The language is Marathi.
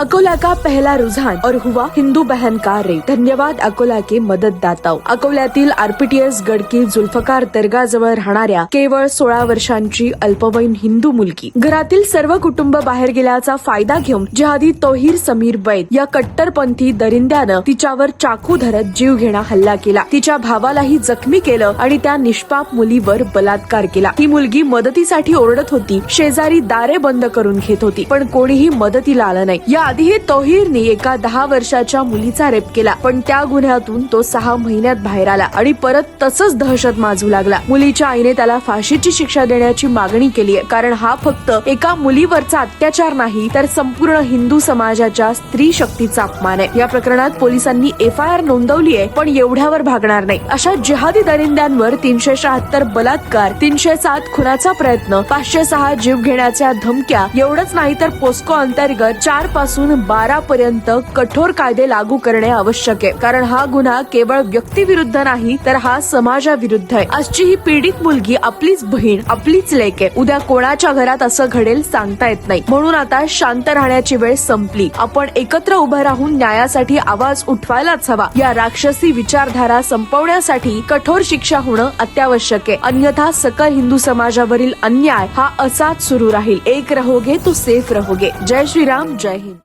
अकोला का पहला रुझान? और हुआ हिंदू बहन का रेप। धन्यवाद अकोला के मदतदाताओ अकोल्यातील आरपीटीएस गडकी जुल्फकार दर्गाजवळ राहणाऱ्या केवळ सोळा वर्षांची अल्पवयीन हिंदू मुलगी। घरातील सर्व कुटुंब बाहेर गेल्याचा फायदा घेऊन जिहादी तोहीर समीर बैद या कट्टरपंथी दरिंद्यानं तिच्यावर चाकू धरत जीव घेणा हल्ला केला. तिच्या भावालाही जखमी केलं आणि त्या निष्पाप मुलीवर बलात्कार केला. ही मुलगी मदतीसाठी ओरडत होती. शेजारी दारे बंद करून घेत होती. पण कोणीही मदतीला आलं नाही. या आधीही तोहीरने एका दहा वर्षाच्या मुलीचा रेप केला पण त्या गुन्ह्यातून तो सहा महिन्यात बाहेर आला आणि परत तसंच दहशत माजू लागला. मुलीच्या आईने त्याला फाशीची शिक्षा देण्याची मागणी केली आहे कारण हा फक्त एका मुलीवरचा अत्याचार नाही तर संपूर्ण हिंदू समाजाच्या स्त्री शक्तीचा अपमान आहे. या प्रकरणात पोलिसांनी एफ आय आर नोंदवली आहे पण एवढ्यावर भागणार नाही. अशा जिहादी दरिंद्यांवर तीनशे शहात्तर बलात्कार तीनशे सात खुनाचा प्रयत्न पाचशे सहा जीव घेण्याच्या धमक्या एवढंच नाही तर पोस्को अंतर्गत चारपासून पासून बारा पर्यंत कठोर कायदे लागू करणे आवश्यक आहे. कारण हा गुन्हा केवळ व्यक्तीविरुद्ध नाही तर हा समाजाविरुद्ध आहे. आजची ही पीडित मुलगी आपलीच बहीण आपलीच लेक आहे. उद्या कोणाच्या घरात असं घडेल सांगता येत नाही. म्हणून आता शांत राहण्याची वेळ संपली. आपण एकत्र उभं राहून न्यायासाठी आवाज उठवायलाच हवा. या राक्षसी विचारधारा संपवण्यासाठी कठोर शिक्षा होणं अत्यावश्यक आहे. अन्यथा सकल हिंदू समाजावरील अन्याय हा असाच सुरू राहील. एक रहोगे तो सेफ रहोगे. जय श्रीराम जय हिंद.